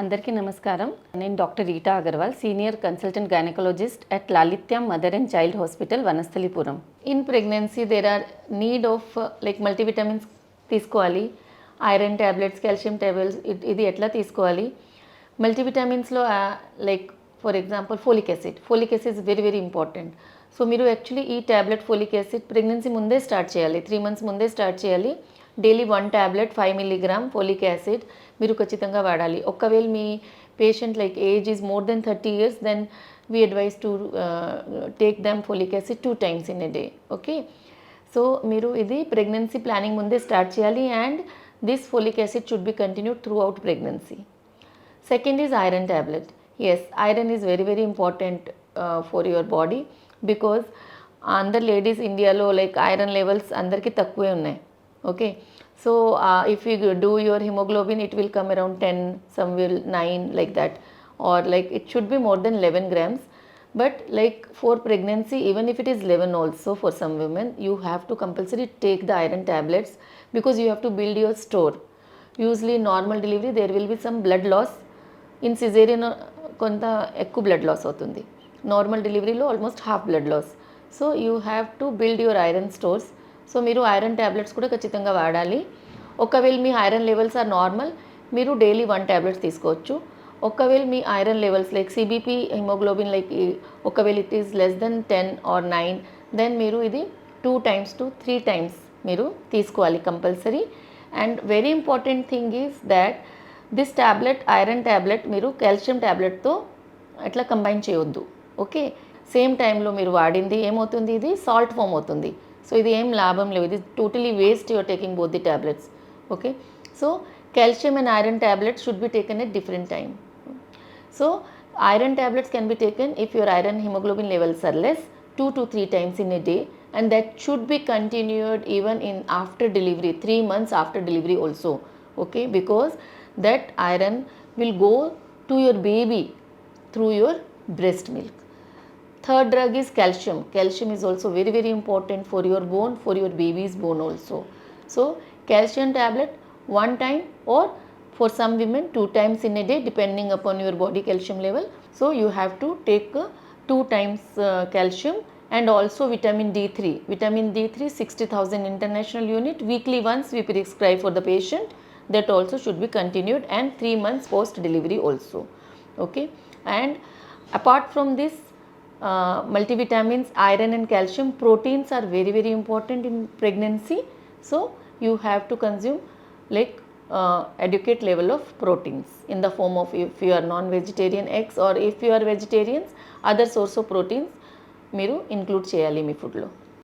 అందరికీ నమస్కారం. నేను doctor Rita Agarwal senior consultant gynaecologist at Lalithyam mother and child hospital Vanasthalipuram. In pregnancy there are need of like multivitamins తీసుకోవాలి. Iron tablets calcium tablets ఇది ఎట్లా తీసుకోవాలి? మల్టీవిటమిన్స్లో like for example folic acid. Folic acid is very very important. So మీరు actually ఈ tablet folic acid pregnancy ముందే start చేయాలి. Three months ముందే start చేయాలి. Daily one tablet five milligram folic acid మీరు ఖచ్చితంగా వాడాలి. ఒకవేళ మీ patient like age is more than thirty years then we advise to take them folic acid two times in a day. Okay? So మీరు ఇది pregnancy planning ముందే start చేయాలి and this folic acid should be continued throughout pregnancy. Second is iron tablets iron is very very important for your body because అందరు ladies ఇండియాలో like iron levels అందరికీ తక్కువే ఉన్నాయి. Okay so if you do your haemoglobin it will come around ten some will nine like that or like it should be more than eleven grams but like for pregnancy even if it is 11 also for some women you have to compulsory take the iron tablets because you have to build your store usually normal delivery there will be some blood loss in caesarean కొంత ఎక్కువ blood loss అవుతుంది normal డెలివరీలో almost half blood loss so you have to build your iron stores so మీరు iron tablets కూడా ఖచ్చితంగా వాడాలి. ఒకవేళ మీ iron levels are normal మీరు డైలీ వన్ ట్యాబ్లెట్స్ తీసుకోవచ్చు. ఒకవేళ మీ iron levels like CBP haemoglobin like ఒకవేళ it is less than ten or nine then మీరు ఇది two times to three times మీరు తీసుకోవాలి compulsory. And very important thing is that this tablet iron tablet మీరు calcium ట్యాబ్లెట్తో అట్లా combine చేయొద్దు. Okay? Same టైంలో మీరు వాడింది ఏమవుతుంది ఇది? సాల్ట్ ఫామ్ అవుతుంది. సో ఇది ఏం లాభం లేవు ఇది totally waste your taking both the tablets okay so calcium and iron tablets should be taken at different time so iron tablets can be taken if your iron hemoglobin levels are less 2 to 3 times in a day and that should be continued even in after delivery 3 months after delivery also okay because that iron will go to your baby through your breast milk third drug is calcium. Calcium is also very very important for your bone for your baby's bone also. So calcium tablet one time or for some women two times in a day depending upon your body calcium level. So you have to take uh, two times uh, calcium and also vitamin d3 vitamin d3 60000 international unit. Weekly once we prescribe for the patient that also should be continued and 3 months post delivery also. Okay? And apart from this multivitamins iron and calcium proteins are very very important in pregnancy so you have to consume like uh, adequate level of proteins in the form of if you are non-vegetarian eggs or if you are vegetarians other source of proteins మీరు include చేయాలి మీ ఫుడ్లో